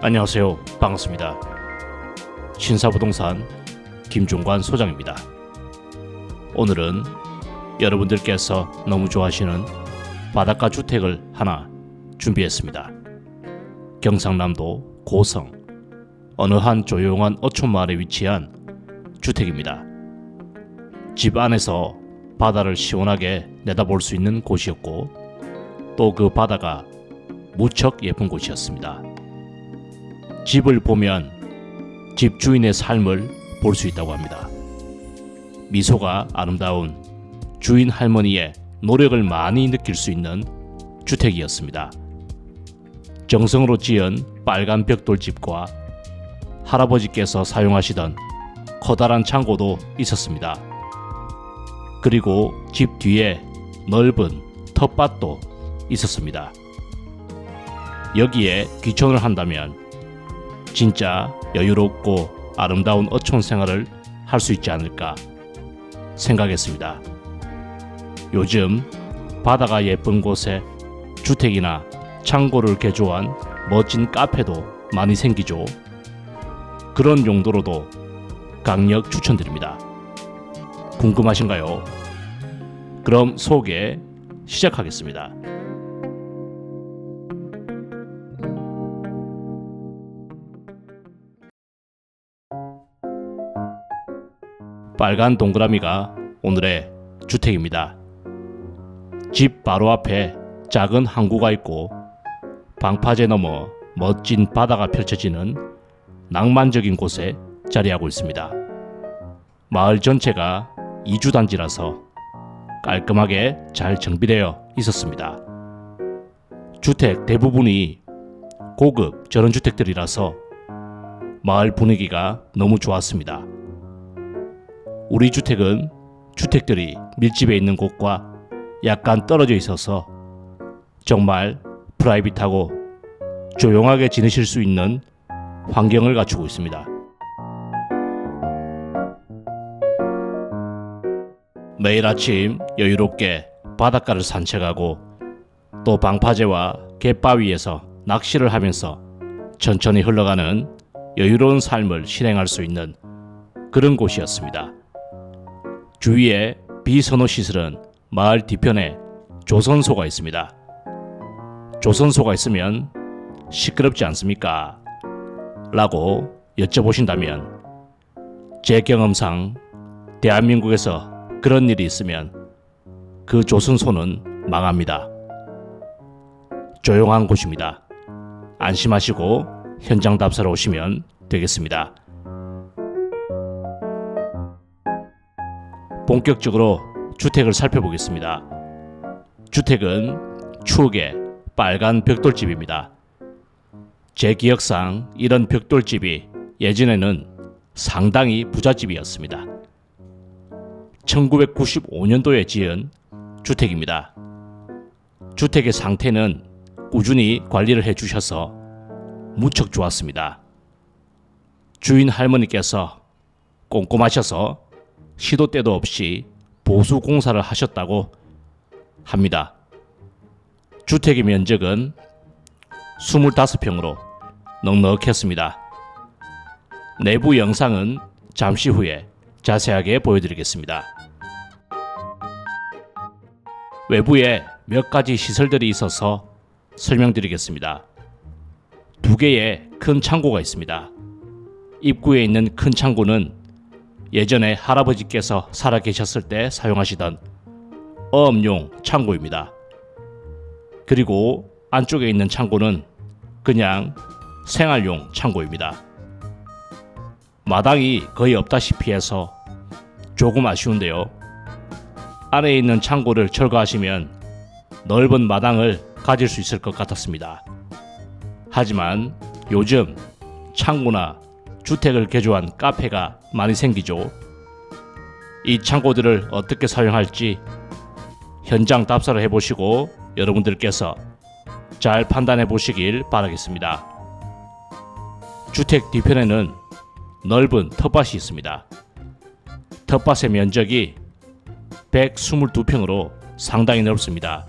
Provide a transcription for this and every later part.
안녕하세요. 반갑습니다. 신사부동산 김종관 소장입니다. 오늘은 여러분들께서 너무 좋아하시는 바닷가 주택을 하나 준비했습니다. 경상남도 고성 어느 한 조용한 어촌 마을에 위치한 주택입니다. 집 안에서 바다를 시원하게 내다볼 수 있는 곳이었고 또 그 바다가 무척 예쁜 곳이었습니다. 집을 보면 집 주인의 삶을 볼 수 있다고 합니다. 미소가 아름다운 주인 할머니의 노력을 많이 느낄 수 있는 주택이었습니다. 정성으로 지은 빨간 벽돌집과 할아버지께서 사용하시던 커다란 창고도 있었습니다. 그리고 집 뒤에 넓은 텃밭도 있었습니다. 여기에 귀촌을 한다면 진짜 여유롭고 아름다운 어촌 생활을 할 수 있지 않을까 생각했습니다. 요즘 바다가 예쁜 곳에 주택이나 창고를 개조한 멋진 카페도 많이 생기죠. 그런 용도로도 강력 추천드립니다. 궁금하신가요? 그럼 소개 시작하겠습니다. 빨간 동그라미가 오늘의 주택입니다. 집 바로 앞에 작은 항구가 있고 방파제 너머 멋진 바다가 펼쳐지는 낭만적인 곳에 자리하고 있습니다. 마을 전체가 이주 단지라서 깔끔하게 잘 정비되어 있었습니다. 주택 대부분이 고급 전원주택들이라서 마을 분위기가 너무 좋았습니다. 우리 주택은 주택들이 밀집해 있는 곳과 약간 떨어져 있어서 정말 프라이빗하고 조용하게 지내실 수 있는 환경을 갖추고 있습니다. 매일 아침 여유롭게 바닷가를 산책하고 또 방파제와 갯바위에서 낚시를 하면서 천천히 흘러가는 여유로운 삶을 실행할 수 있는 그런 곳이었습니다. 주위에 비선호 시설은 마을 뒤편에 조선소가 있습니다. 조선소가 있으면 시끄럽지 않습니까? 라고 여쭤보신다면 제 경험상 대한민국에서 그런 일이 있으면 그 조선소는 망합니다. 조용한 곳입니다. 안심하시고 현장 답사로 오시면 되겠습니다. 본격적으로 주택을 살펴보겠습니다. 주택은 추억의 빨간 벽돌집입니다. 제 기억상 이런 벽돌집이 예전에는 상당히 부잣집이었습니다. 1995년도에 지은 주택입니다. 주택의 상태는 꾸준히 관리를 해 주셔서 무척 좋았습니다. 주인 할머니께서 꼼꼼하셔서 시도 때도 없이 보수 공사를 하셨다고 합니다. 주택의 면적은 25평으로 넉넉했습니다. 내부 영상은 잠시 후에 자세하게 보여드리겠습니다. 외부에 몇 가지 시설들이 있어서 설명드리겠습니다. 두 개의 큰 창고가 있습니다. 입구에 있는 큰 창고는 예전에 할아버지께서 살아 계셨을 때 사용하시던 어업용 창고입니다. 그리고 안쪽에 있는 창고는 그냥 생활용 창고입니다. 마당이 거의 없다시피 해서 조금 아쉬운데요. 안에 있는 창고를 철거하시면 넓은 마당을 가질 수 있을 것 같았습니다. 하지만 요즘 창고나 주택을 개조한 카페가 많이 생기죠. 이 창고들을 어떻게 사용할지 현장 답사를 해보시고 여러분들께서 잘 판단해 보시길 바라겠습니다. 주택 뒤편에는 넓은 텃밭이 있습니다. 텃밭의 면적이 122평으로 상당히 넓습니다.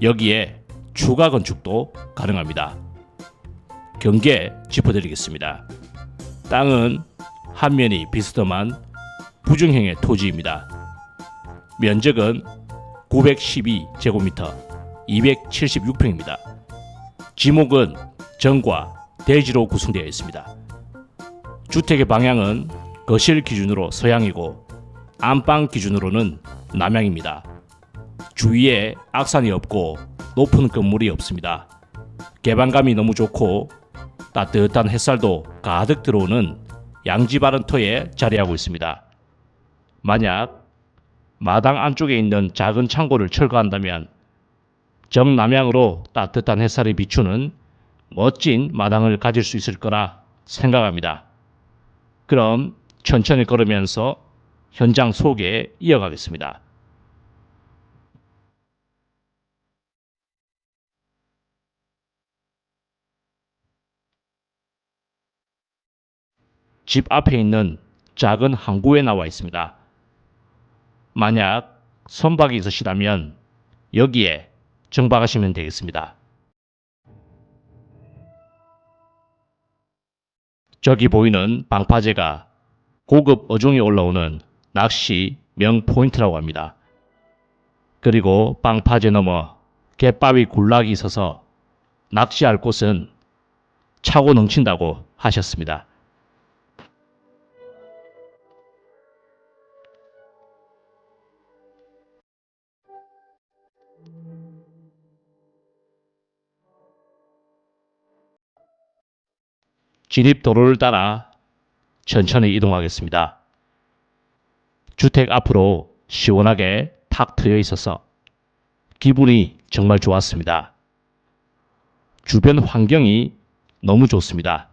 여기에 추가 건축도 가능합니다. 경계 짚어드리겠습니다. 땅은 한 면이 비스듬한 부중형의 토지입니다. 면적은 912제곱미터 276평입니다. 지목은 정과 대지로 구성되어 있습니다. 주택의 방향은 거실 기준으로 서양이고 안방 기준으로는 남향입니다. 주위에 악산이 없고 높은 건물이 없습니다. 개방감이 너무 좋고 따뜻한 햇살도 가득 들어오는 양지 바른 터에 자리하고 있습니다. 만약 마당 안쪽에 있는 작은 창고를 철거한다면 정남향으로 따뜻한 햇살이 비추는 멋진 마당을 가질 수 있을 거라 생각합니다. 그럼 천천히 걸으면서 현장 소개 이어가겠습니다. 집 앞에 있는 작은 항구에 나와 있습니다. 만약 선박이 있으시다면 여기에 정박하시면 되겠습니다. 저기 보이는 방파제가 고급 어종이 올라오는 낚시 명 포인트라고 합니다. 그리고 방파제 넘어 갯바위 군락이 있어서 낚시할 곳은 차고 넘친다고 하셨습니다. 진입 도로를 따라 천천히 이동하겠습니다. 주택 앞으로 시원하게 탁 트여 있어서 기분이 정말 좋았습니다. 주변 환경이 너무 좋습니다.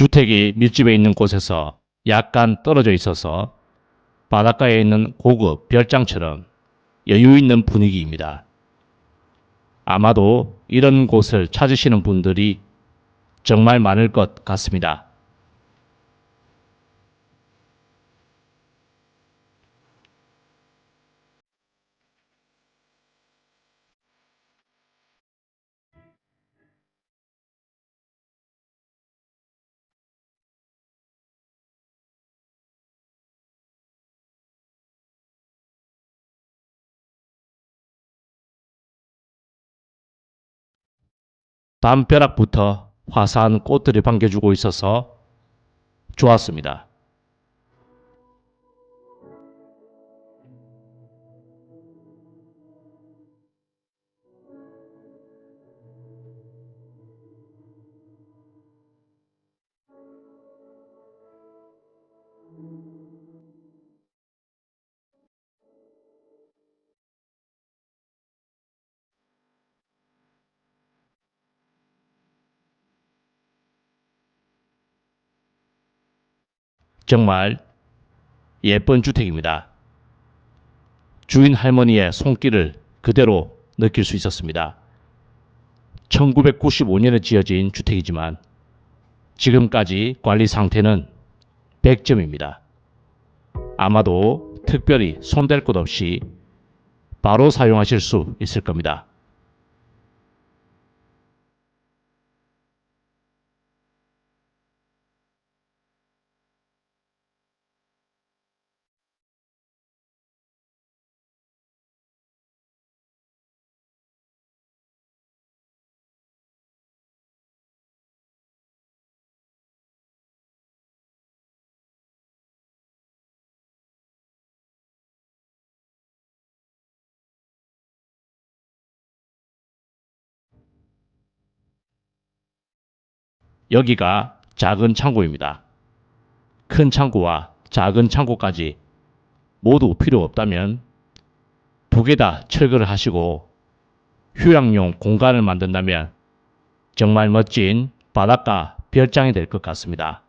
주택이 밀집해 있는 곳에서 약간 떨어져 있어서 바닷가에 있는 고급 별장처럼 여유 있는 분위기입니다. 아마도 이런 곳을 찾으시는 분들이 정말 많을 것 같습니다. 담벼락부터 화사한 꽃들이 반겨주고 있어서 좋았습니다. 정말 예쁜 주택입니다. 주인 할머니의 손길을 그대로 느낄 수 있었습니다. 1995년에 지어진 주택이지만 지금까지 관리 상태는 100점입니다. 아마도 특별히 손댈 것 없이 바로 사용하실 수 있을 겁니다. 여기가 작은 창고입니다. 큰 창고와 작은 창고까지 모두 필요 없다면 두 개 다 철거를 하시고 휴양용 공간을 만든다면 정말 멋진 바닷가 별장이 될 것 같습니다.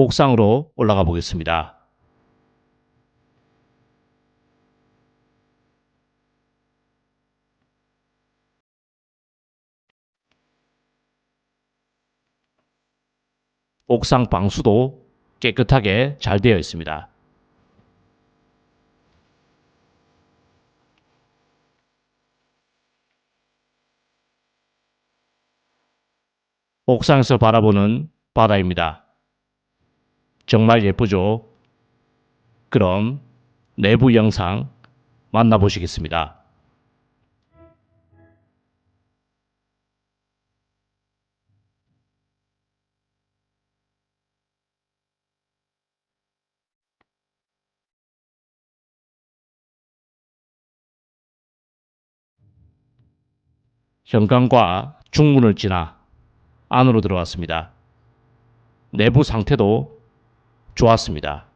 옥상으로 올라가 보겠습니다. 옥상 방수도 깨끗하게 잘 되어 있습니다. 옥상에서 바라보는 바다입니다. 정말 예쁘죠? 그럼 내부 영상 만나보시겠습니다. 현관과 중문을 지나 안으로 들어왔습니다. 내부 상태도 좋았습니다.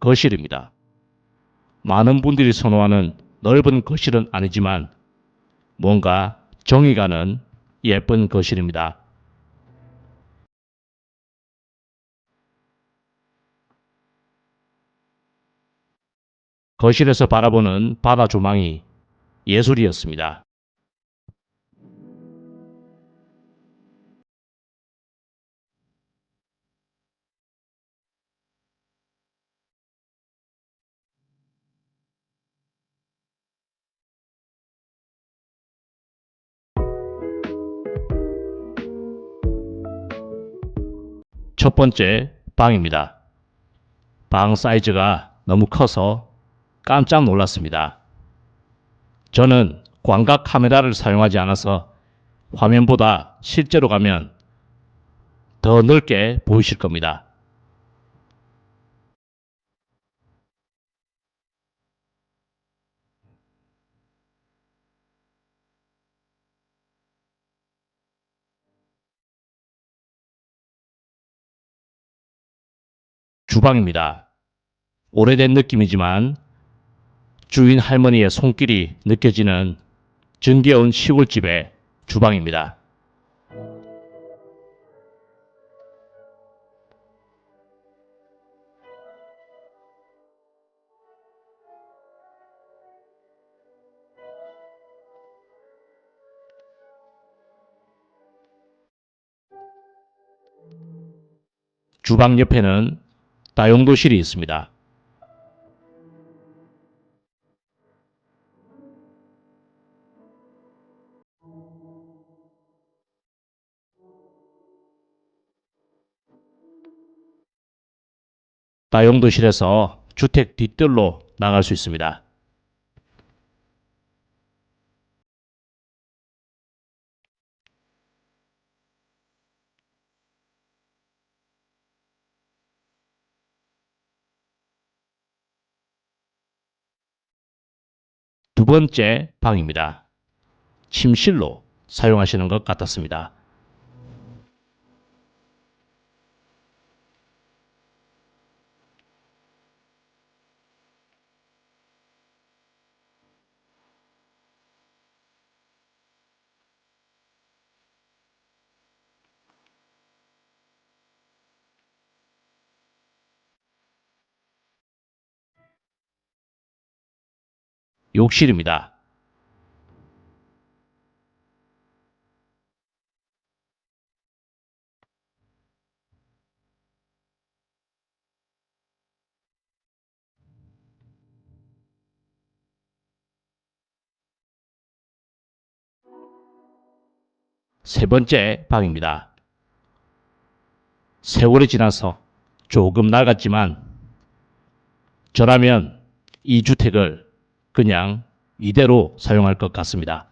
거실입니다. 많은 분들이 선호하는 넓은 거실은 아니지만 뭔가 정이 가는 예쁜 거실입니다. 거실에서 바라보는 바다 조망이 예술이었습니다. 첫 번째 방입니다. 방 사이즈가 너무 커서 깜짝 놀랐습니다. 저는 광각 카메라를 사용하지 않아서 화면보다 실제로 가면 더 넓게 보이실 겁니다. 주방입니다. 오래된 느낌이지만 주인 할머니의 손길이 느껴지는 정겨운 시골집의 주방입니다. 주방 옆에는 다용도실이 있습니다. 다용도실에서 주택 뒷뜰로 나갈 수 있습니다. 번째 방입니다. 침실로 사용하시는 것 같았습니다. 욕실입니다. 세 번째 방입니다. 세월이 지나서 조금 낡았지만 저라면 이 주택을 그냥 이대로 사용할 것 같습니다.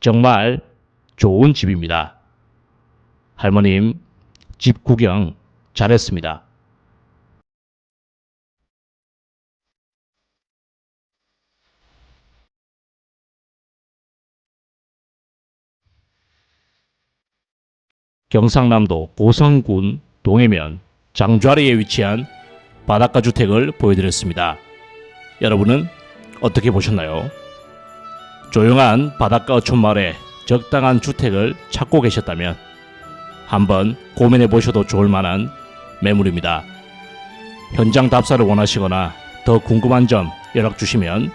정말 좋은 집입니다. 할머님, 집 구경 잘했습니다. 경상남도 고성군 동해면 장좌리에 위치한 바닷가 주택을 보여드렸습니다. 여러분은 어떻게 보셨나요? 조용한 바닷가 어촌마을에 적당한 주택을 찾고 계셨다면 한번 고민해 보셔도 좋을 만한 매물입니다. 현장 답사를 원하시거나 더 궁금한 점 연락 주시면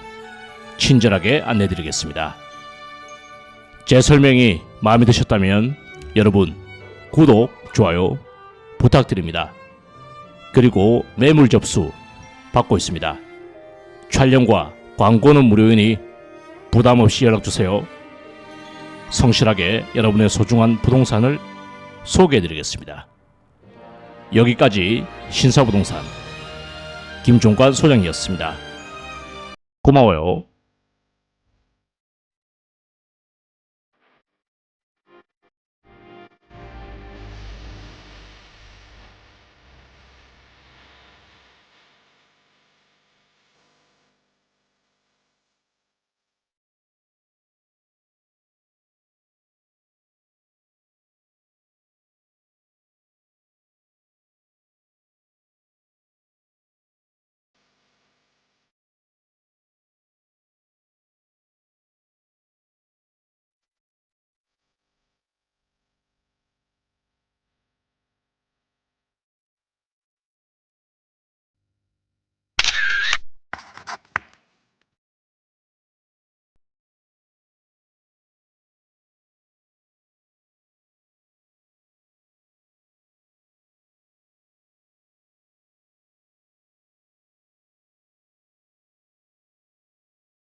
친절하게 안내 드리겠습니다. 제 설명이 마음에 드셨다면 여러분 구독, 좋아요 부탁드립니다. 그리고 매물 접수 받고 있습니다. 촬영과 광고는 무료이니 부담 없이 연락 주세요. 성실하게 여러분의 소중한 부동산을 소개해 드리겠습니다. 여기까지 신사부동산 김종관 소장이었습니다. 고마워요.